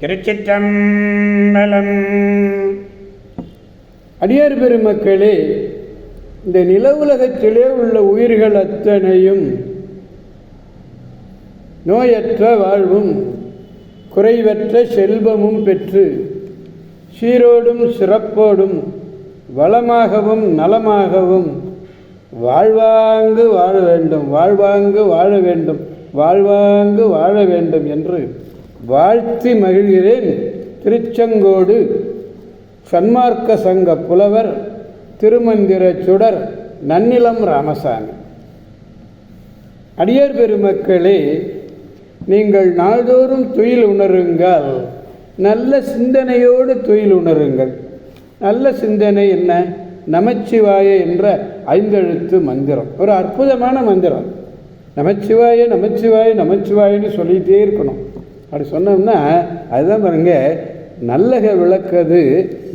திருச்சிற்றம்பலம். அடியார் பெருமக்களே இந்த நில உலகத்திலே உள்ள உயிர்கள் அத்தனையும் நோயற்ற வாழ்வும் குறைவற்ற செல்வமும் பெற்று சீரோடும் சிறப்போடும் வளமாகவும் நலமாகவும் வாழ்வாங்கு வாழ வேண்டும் வாழ்வாங்கு வாழ வேண்டும் வாழ்வாங்கு வாழ வேண்டும் என்று வாழ்த்தி மகிழ்கிறேன் திருச்செங்கோடு சன்மார்க்க சங்க புலவர் திருமந்திர சுடர் நன்னிலம் ராமசாமி. அடியார் பெருமக்களே நீங்கள் நாள்தோறும் துயில் உணருங்கள். நல்ல சிந்தனையோடு துயில் உணருங்கள். நல்ல சிந்தனை என்ன? நமச்சிவாய என்ற ஐந்தெழுத்து மந்திரம். ஒரு அற்புதமான மந்திரம். நமச்சிவாய நமச்சிவாய நமச்சிவாயன்னு சொல்லிகிட்டே இருக்கணும். அப்படி சொன்னோம்னா அதுதான் பாருங்க நல்லக விளக்கது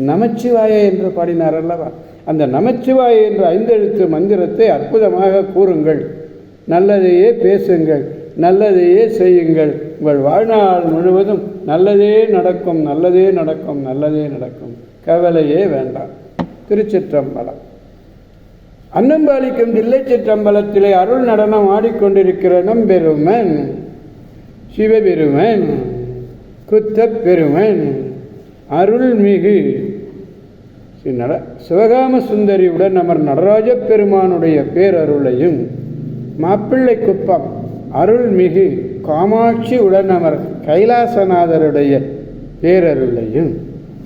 நமச்சிவாய என்று பாடினார் அல்லவா அந்த நமச்சிவாய என்ற ஐந்தெழுத்து மந்திரத்தை அற்புதமாக கூறுங்கள். நல்லதையே பேசுங்கள் நல்லதையே செய்யுங்கள். உங்கள் வாழ்நாள் முழுவதும் நல்லதே நடக்கும் நல்லதே நடக்கும் நல்லதே நடக்கும். கவலையே வேண்டாம். திருச்சிற்றம்பலம். அன்னம்பாளிக்கும் தில்லை சிற்றம்பலத்திலே அருள் நடனம் ஆடிக்கொண்டிருக்கிற நம்பெருமன் சிவபெருமன் குத்தப் பெருமன் அருள்மிகு. நட சிவகாம சுந்தரியுடன் அமர் நடராஜ பெருமானுடைய பேரருளையும் மாப்பிள்ளை குப்பம் அருள்மிகு காமாட்சி உடன் அமர் கைலாசநாதருடைய பேரருளையும்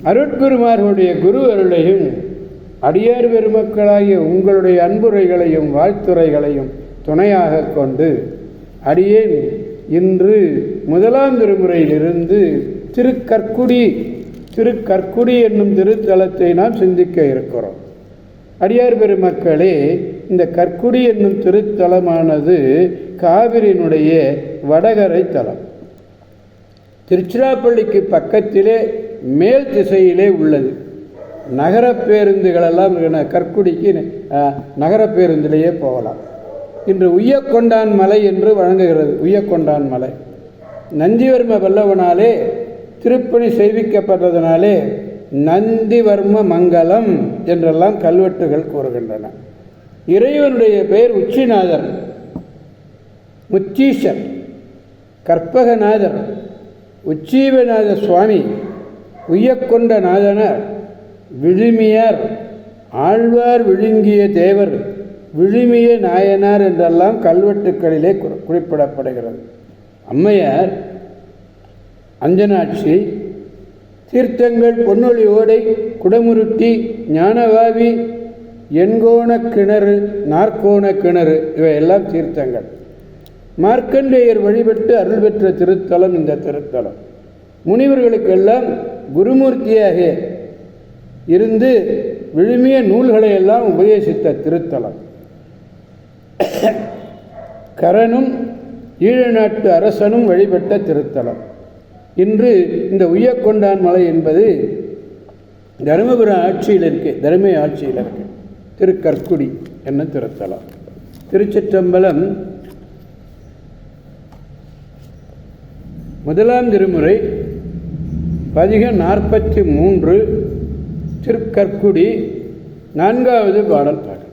அருட்குருமார்களுடைய குரு அருளையும் அடியார் பெருமக்களாகிய உங்களுடைய அன்புரைகளையும் வாழ்த்துரைகளையும் துணையாக கொண்டு அடியேன். இன்று முதலாம் திருமுறையிலிருந்து திருக்கற்குடி திருக்கற்குடி என்னும் திருத்தலத்தை நாம் சிந்திக்க இருக்கிறோம். அடியார் பெருமக்களே இந்த கற்குடி என்னும் திருத்தலமானது காவிரியினுடைய வடகரை தலம். திருச்சிராப்பள்ளிக்கு பக்கத்திலே மேல் திசையிலே உள்ளது. நகர பேருந்துகளெல்லாம் கற்குடிக்கு நகர பேருந்திலேயே போகலாம். இன்று உய்யக்கொண்டான் மலை என்று வழங்குகிறது. உய்யக்கொண்டான் மலை. நந்திவர்ம வல்லவனாலே திருப்பணி செய்விக்கப்பட்டதனாலே நந்திவர்ம மங்கலம் என்றெல்லாம் கல்வெட்டுகள் கூறுகின்றன. இறைவனுடைய பெயர் உச்சிநாதர் முச்சீசர் கற்பகநாதர் உச்சீவநாத சுவாமி உய்யக்கொண்ட நாதனர் விழுமியார் ஆழ்வார் விழுங்கிய தேவர் விழுமிய நாயனார் என்றெல்லாம் கல்வெட்டுக்களிலே குறிப்பிடப்படுகிறது. அம்மையார் அஞ்சனாட்சி தீர்த்தங்கள் பொன்னொழி ஓடை குடமுருட்டி ஞானவாவி எண்கோண கிணறு நாற்கோண கிணறு இவையெல்லாம் தீர்த்தங்கள். மார்க்கண்டேயர் வழிபட்டு அருள் பெற்ற திருத்தலம் இந்த திருத்தலம். முனிவர்களுக்கெல்லாம் குருமூர்த்தியாக இருந்து விழுமிய நூல்களை எல்லாம் உபதேசித்த திருத்தலம். கரனும் ஈழ நாட்டு அரசனும் வழிபட்ட திருத்தலம். இன்று இந்த உய்யக்கொண்டான் மலை என்பது தருமபுரம் ஆட்சியில் இருக்கு தருமை ஆட்சியில் இருக்கு. திருக்கற்குடி என்ன திருத்தலம். திருச்சிற்றம்பலம் முதலாம் திருமுறை பதிகம் நாற்பத்தி மூன்று திருக்கற்குடி நான்காவது பாடல் பாடல்.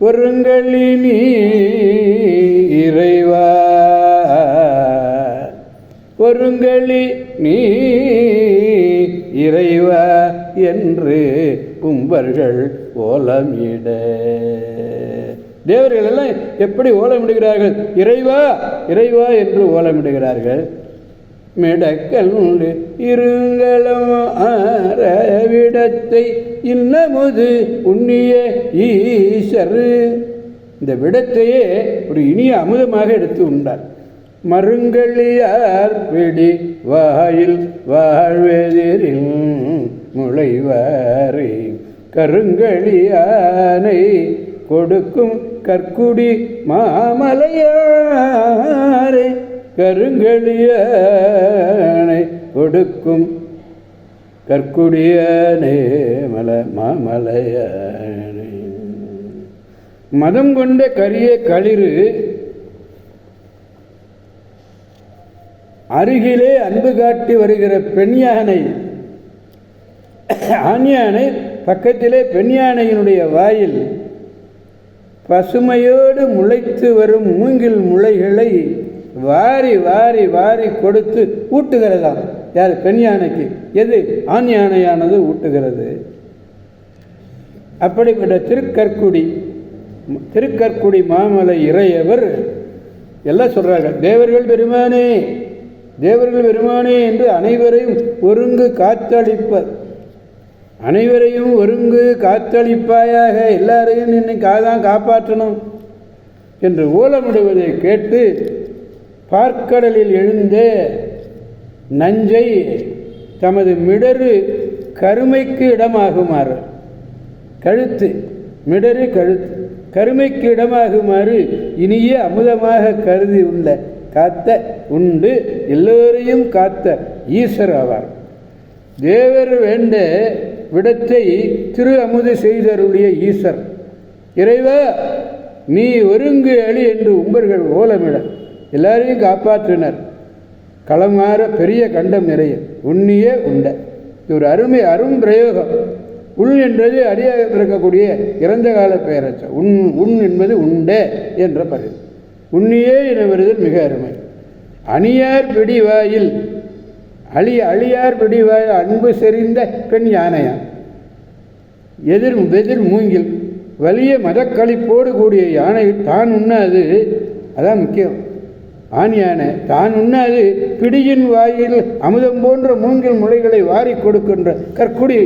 ஒருங்களினி இறைவா. ஒருங்களி நீ இறைவா என்று கும்பர்கள் ஓலமிட. தேவர்கள் எல்லாம் எப்படி ஓலமிடுகிறார்கள்? இறைவா இறைவா என்று ஓலமிடுகிறார்கள். மிடக்கல் இருங்களும் ஆரவிடத்தை இன்னமுது உண்ணிய ஈசர் இந்த விடத்தையே ஒரு இனிய அமுதமாக எடுத்து உண்டார். மருங்களியார் பிடி வாயில் வாழ்வெதிரில் முளைவாரே. கருங்களியானை கொடுக்கும் கற்குடி மாமலையாரே. கருங்களியானை கொடுக்கும் கற்குடியானே மல மாமலையானே மதம் கொண்ட கரிய களிறு அருகிலே அன்பு காட்டி வருகிற பெண் யானை ஆண் யானை பக்கத்திலே பெண் யானையினுடைய வாயில் பசுமையோடு முளைத்து வரும் மூங்கில் முளைகளை வாரி வாரி வாரி கொடுத்து ஊட்டுகிறதாம். யார்? பெண் யானைக்கு எது? ஆண் யானையானது ஊட்டுகிறது. அப்படிப்பட்ட திருக்கற்குடி திருக்கற்குடி மாமலை இறையவர் எல்லாம் சொல்கிறாங்க தேவர்கள் பெருமானே தேவர்கள் பெருமானே என்று அனைவரையும் ஒருங்கு காத்தளிப்பர் அனைவரையும் ஒருங்கு காத்தளிப்பாயாக எல்லாரையும் நின்று காதான் காப்பாற்றணும் என்று ஓலமிடுவதை கேட்டு பார்க்கடலில் எழுந்த நஞ்சை தமது மிடரு கருமைக்கு இடமாகுமாறு. கழுத்து மிடரு கழுத்து. கருமைக்கு இடமாகுமாறு இனிய அமுதமாக கருதி உள்ள காத்த உண்டு எல்லோரையும் காத்த ஈஸ்வர் ஆவார். தேவர் வேண்ட விடத்தை திரு அமுது செய்தருடைய ஈஸ்வர். இறைவா நீ ஒருங்கு அழி என்று உம்பர்கள் ஓலமிட எல்லாரையும் காப்பாற்றினர். களமாற பெரிய கண்டம் நிறைய உண்ணிய உண்ட. இது ஒரு அருமை அரும் பிரயோகம் உள் என்பது அடியாக பிறக்கக்கூடிய இறந்த கால பெயரச்ச உண் உண் என்பது உண்டே என்ற பதிவு உண்ணியே என வருதல் மிக அருமை. அணியார் பிடிவாயில் அழி அழியார் பிடிவாயில் அன்பு செறிந்த பெண் யானையா? எதிர் எதிர் மூங்கில் வலிய மதக்களிப்போடு கூடிய யானை தான் உண்ணாது? அதான் முக்கியம். ஆண் யானை தான் உண்ணாது? பிடியின் வாயில் அமுதம் போன்ற மூங்கில் முளைகளை வாரி கொடுக்கின்ற கற்குடி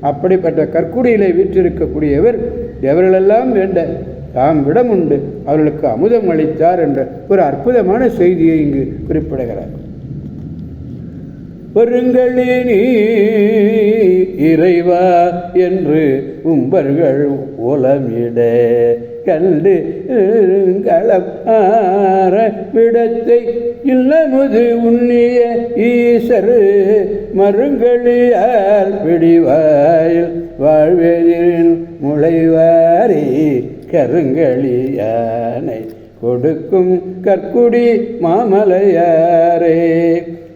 அப்படிப்பட்ட கற்குடியிலே வீற்றிருக்கக்கூடியவர் எவர்களெல்லாம் வேண்ட தாம் விடம் உண்டு அவர்களுக்கு அமுதம் அளித்தார் என்ற ஒரு அற்புதமான செய்தியை இங்கு குறிப்பிடுகிறார். வருங்களே நீ இறைவா என்று உம்பர்கள் ஓலமிட கண்டு களம் ஆற விடத்தை இல்லமுது உண்ணிய ஈசரு மருங்களியால் பிடிவாயில் வாழ்வெதிரின் முளைவாரி கருங்களியானை கொடுக்கும் கற்குடி மாமலையாரே.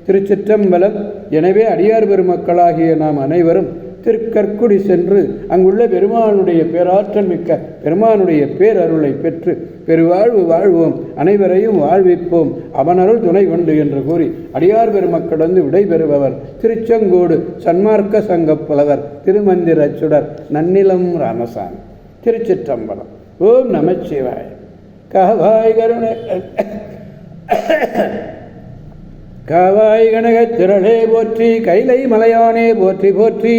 திருச்சிற்றம்பலம் எனவே அடியார் பெருமக்களாகிய நாம் அனைவரும் திருக்கற்குடி சென்று அங்குள்ள பெருமானுடைய பேராற்றல் மிக்க பெருமானுடைய பேரருளை பெற்று பெருவாழ்வு வாழ்வோம் அனைவரையும் வாழ்விப்போம் அவனருள் துணை கொண்டு என்று கூறி அடியார் பெருமக்களந்து விடைபெறுபவர் திருச்செங்கோடு சன்மார்க்க சங்கப் புலவர் திருமந்திர சுடர் நன்னிலம் ராமசாமி. திருச்சிற்றம்பலம். ஓம் நமச்சிவாய். கவாய் கருணை. காவாய் கனகத் திரளே போற்றி கைலை மலையானே போற்றி போற்றி.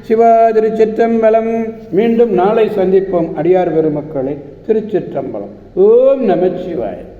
சிவா திருச்சிற்றம்பலம். மீண்டும் நாளை சந்திப்போம் அடியார் பெருமக்களை திருச்சிற்றம்பலம். ஓம் நமச்சிவாய்